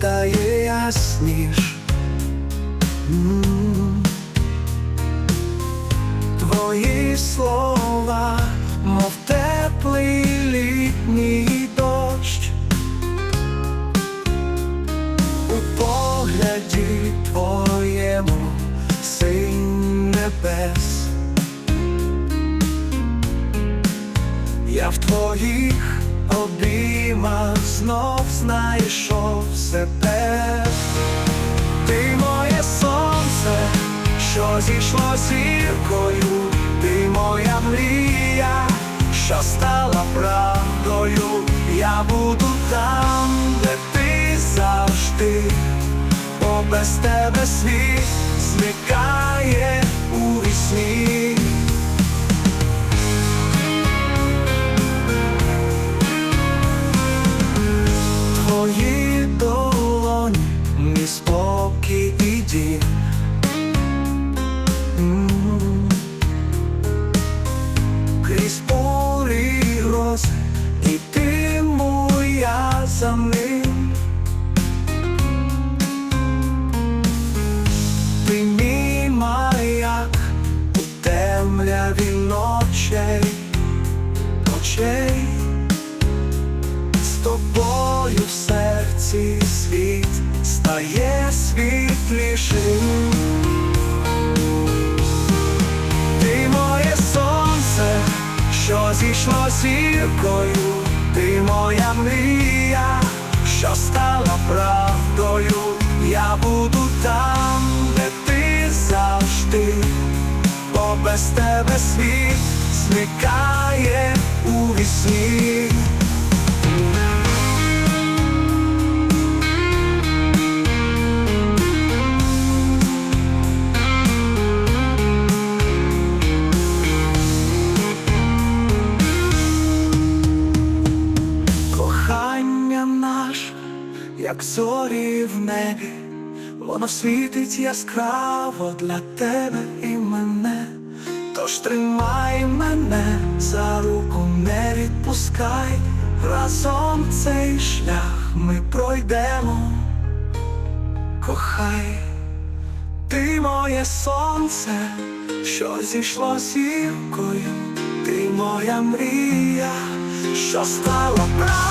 засніш. М. Твої слова, мов теплий літній дощ. У погляді твоєму синь небес. Я в твоїх обіймах знов знайшов себе. Ти моє сонце, що зійшло зіркою, ти моя мрія, що стала правдою. Я буду там, де ти завжди, бо без тебе світ ним. Ти мій маяк у темряві ночей, ночей. З тобою в серці світ стає світлішим. Ти моє сонце, що зійшло зіркою, ти моя мрія, без тебе світ зникає у вісні. Кохання наше, як зорі в небі, воно світить яскраво для тебе і мене. Тож тримай мене за руку, не відпускай, разом цей шлях ми пройдемо, кохай, ти моє сонце, що зійшло зіркою, ти моя мрія, що стала правдою,